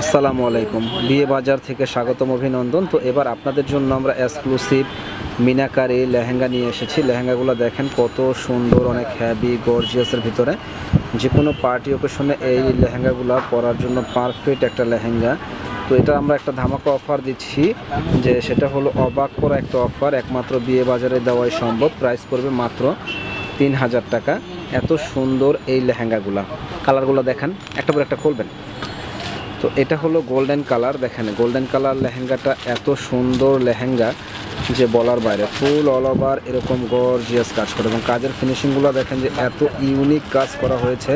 আসসালামু আলাইকুম। বিয়ে বাজার থেকে স্বাগতম, অভিনন্দন। তো এবার আপনাদের জন্য আমরা এক্সক্লুসিভ মিনাকারি লেহেঙ্গা নিয়ে এসেছি। লেহেঙ্গাগুলো দেখেন কত সুন্দর, অনেক হ্যাভি গর্জিয়াসের ভিতরে। যে কোনো পার্টি ওকেশনে এই লেহেঙ্গাগুলো পরার জন্য পারফেক্ট একটা লেহেঙ্গা। তো এটা আমরা একটা ধামাকা অফার দিচ্ছি যে সেটা হলো অবাক করা একটা অফার একমাত্র বিয়ে বাজারে দেওয়াই সম্ভব। প্রাইস করবে মাত্র তিন হাজার টাকা। এত সুন্দর এই লেহেঙ্গাগুলা। কালারগুলো দেখান। একটা পর একটা খুলবেন। তো এটা হলো গোল্ডেন কালার দেখেন গোল্ডেন কালার লেহেঙ্গাটা এত সুন্দর লেহেঙ্গা যে বলার বাইরে, ফুল অল ওভার এরকম গর্জিয়াস কাজ করে। এবং কাজের ফিনিশিংগুলো দেখেন যে এত ইউনিক কাজ করা হয়েছে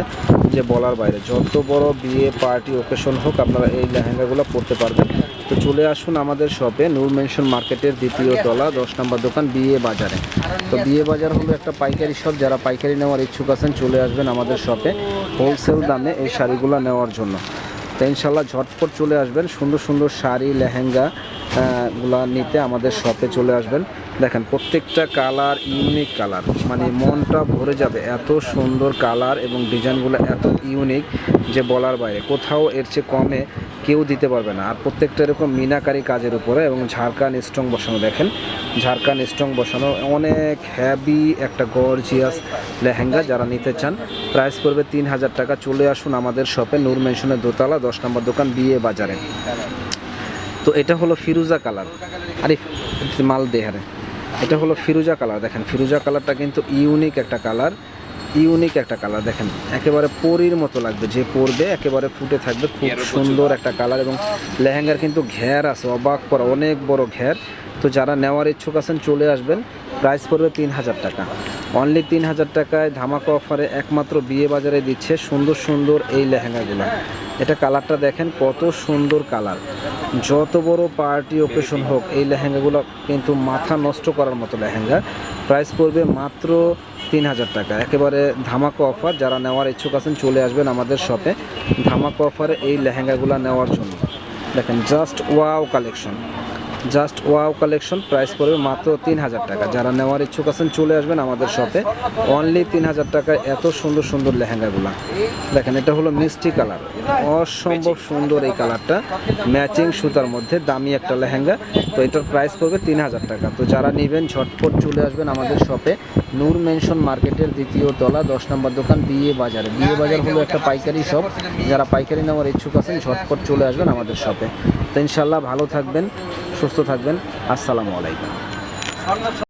যে বলার বাইরে। যত বড় বিয়ে পার্টি ওকেশন হোক, আপনারা এই লেহেঙ্গাগুলো পরতে পারবেন। তো চলে আসুন আমাদের শপে নূর মেনশন মার্কেটের দ্বিতীয় তলা, দশ নম্বর দোকান, বিয়ে বাজারে। তো বিয়ে বাজার হলো একটা পাইকারি শপ যারা পাইকারি নেওয়ার ইচ্ছুক আছেন, চলে আসবেন আমাদের শপে হোলসেল দামে এই শাড়িগুলো নেওয়ার জন্য। তো ইনশাল্লাহ ঝটপট চলে আসবেন। সুন্দর সুন্দর শাড়ি লেহেঙ্গা গুলা নিতে আমাদের শপে চলে আসবেন। দেখেন, প্রত্যেকটা কালার ইউনিক কালার। মানে মনটা ভরে যাবে এত সুন্দর কালার এবং ডিজাইনগুলো এত ইউনিক যে বলার বাইরে। কোথাও এর চেয়ে কমে কেউ দিতে পারবে না। আর প্রত্যেকটা এরকম মিনাকারি কাজের উপরে এবং ঝাড়খান স্ট্রং বসানো। দেখেন ঝাড়খান স্ট্রং বসানো। অনেক হ্যাভি একটা গর্জিয়াস লেহেঙ্গা যারা নিতে চান। প্রাইস পড়বে তিন হাজার টাকা। চলে আসুন আমাদের শপে নূর মেনশনের দোতলা, দশ নম্বর দোকান, বিয়ে বাজারে। তো এটা হলো ফিরুজা কালার। আরে মাল দেহারে এটা হলো ফিরুজা কালার দেখেন। ফিরুজা কালারটা কিন্তু ইউনিক একটা কালার। ইউনিক একটা কালার দেখেন। একেবারে পরির মতো লাগবে। যে পরবে একেবারে ফুটে থাকবে। খুব সুন্দর একটা কালার এবং লেহেঙ্গার কিন্তু ঘের আছে অবাক করা অনেক বড় ঘের। তো যারা নেওয়ার ইচ্ছুক আছেন চলে আসবেন। প্রাইস পড়বে তিন হাজার টাকা। অনলি তিন হাজার টাকায় ধামাকা অফারে একমাত্র বিয়ে বাজারে দিচ্ছে সুন্দর সুন্দর এই লেহেঙ্গাগুলো। এটা কালারটা দেখেন, কত সুন্দর কালার। যত বড় পার্টি ওকেশন হোক, এই লেহেঙ্গাগুলো কিন্তু মাথা নষ্ট করার মতো লেহেঙ্গা। প্রাইস পড়বে মাত্র তিন হাজার টাকা। একেবারে ধামাকা অফার, যারা নেওয়ার ইচ্ছুক আছেন চলে আসবেন আমাদের শপে ধামাকা অফারে এই লেহেঙ্গাগুলো নেওয়ার জন্য। দেখেন just wow collection just wow collection, price পড়বে মাত্র তিন হাজার টাকা। যারা নেওয়ার ইচ্ছুক আছেন, চলে আসবেন আমাদের শপে। অনলি তিন হাজার টাকায় এত সুন্দর সুন্দর লেহেঙ্গাগুলো। দেখেন, এটা হলো মিষ্টি কালার। অসম্ভব সুন্দর এই কালারটা। ম্যাচিং সুতার মধ্যে, দামি একটা লেহেঙ্গা। তো এটার প্রাইস পড়বে তিন হাজার টাকা। তো যারা নেবেন, ঝটপট চলে আসবেন আমাদের শপে। নূর মেনশন মার্কেটের দ্বিতীয় তলা, দশ নম্বর দোকান, বিয়ে বাজারে। বিয়ে বাজার হলো একটা পাইকারি শপ। যারা পাইকারি নেওয়ার ইচ্ছুক আছেন, ঝটপট চলে আসবেন আমাদের শপে। তো ইনশাল্লাহ ভালো থাকবেন সুস্থ থাকবেন। আসসালামু আলাইকুম।